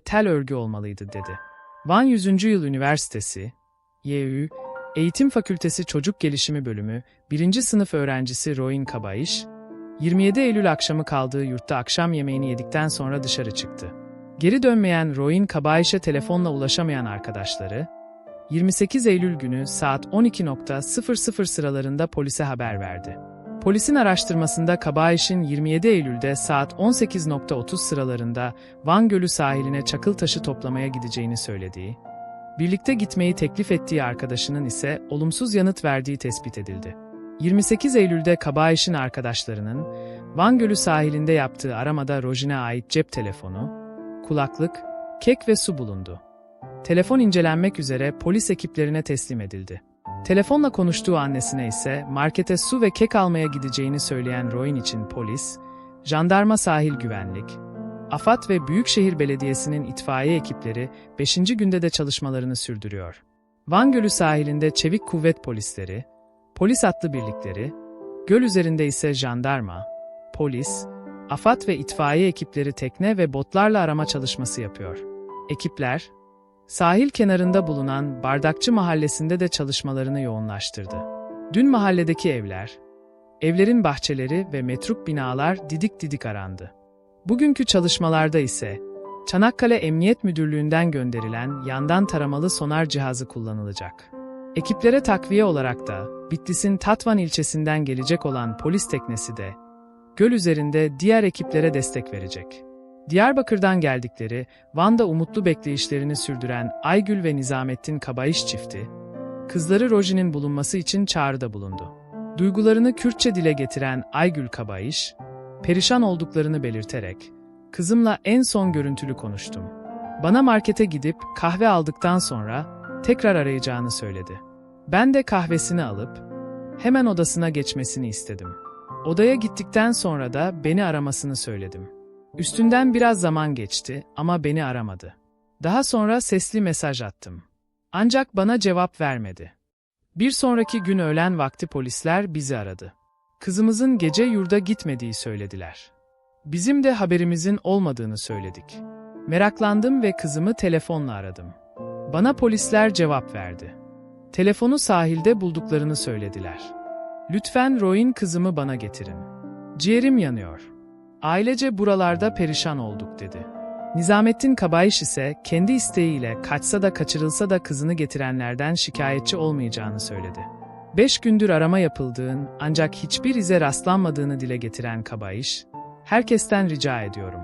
tel örgü olmalıydı dedi. Van 100. Yıl Üniversitesi, YÜ, Eğitim Fakültesi Çocuk Gelişimi Bölümü 1. sınıf öğrencisi Roin Kabayiş, 27 Eylül akşamı kaldığı yurtta akşam yemeğini yedikten sonra dışarı çıktı. Geri dönmeyen Roin Kabayiş'e telefonla ulaşamayan arkadaşları, 28 Eylül günü saat 12.00 sıralarında polise haber verdi. Polisin araştırmasında Kabayiş'in 27 Eylül'de saat 18.30 sıralarında Van Gölü sahiline çakıl taşı toplamaya gideceğini söylediği, birlikte gitmeyi teklif ettiği arkadaşının ise olumsuz yanıt verdiği tespit edildi. 28 Eylül'de Kabayiş'in arkadaşlarının Van Gölü sahilinde yaptığı aramada Rojin'e ait cep telefonu, kulaklık, kek ve su bulundu. Telefon incelenmek üzere polis ekiplerine teslim edildi. Telefonla konuştuğu annesine ise markete su ve kek almaya gideceğini söyleyen Roy'un için polis, jandarma sahil güvenlik, AFAD ve Büyükşehir Belediyesi'nin itfaiye ekipleri 5. günde de çalışmalarını sürdürüyor. Van Gölü sahilinde çevik kuvvet polisleri, polis atlı birlikleri, göl üzerinde ise jandarma, polis, AFAD ve itfaiye ekipleri tekne ve botlarla arama çalışması yapıyor. Ekipler, Sahil kenarında bulunan Bardakçı Mahallesi'nde de çalışmalarını yoğunlaştırdı. Dün mahalledeki evler, evlerin bahçeleri ve metruk binalar didik didik arandı. Bugünkü çalışmalarda ise Çanakkale Emniyet Müdürlüğü'nden gönderilen yandan taramalı sonar cihazı kullanılacak. Ekiplere takviye olarak da Bitlis'in Tatvan ilçesinden gelecek olan polis teknesi de göl üzerinde diğer ekiplere destek verecek. Diyarbakır'dan geldikleri, Van'da umutlu bekleyişlerini sürdüren Aygül ve Nizamettin Kabayiş çifti, kızları Roji'nin bulunması için çağrıda bulundu. Duygularını Kürtçe dile getiren Aygül Kabayiş, perişan olduklarını belirterek, kızımla en son görüntülü konuştum. Bana markete gidip kahve aldıktan sonra tekrar arayacağını söyledi. Ben de kahvesini alıp hemen odasına geçmesini istedim. Odaya gittikten sonra da beni aramasını söyledim. Üstünden biraz zaman geçti ama beni aramadı. Daha sonra sesli mesaj attım. Ancak bana cevap vermedi. Bir sonraki gün öğlen vakti polisler bizi aradı. Kızımızın gece yurda gitmediği söylediler. Bizim de haberimizin olmadığını söyledik. Meraklandım ve kızımı telefonla aradım. Bana polisler cevap verdi. Telefonu sahilde bulduklarını söylediler. Lütfen Roy'in kızımı bana getirin. Ciğerim yanıyor. Ailece buralarda perişan olduk dedi. Nizamettin Kabayiş ise kendi isteğiyle kaçsa da kaçırılsa da kızını getirenlerden şikayetçi olmayacağını söyledi. Beş gündür arama yapıldığın ancak hiçbir ize rastlanmadığını dile getiren Kabayiş, herkesten rica ediyorum.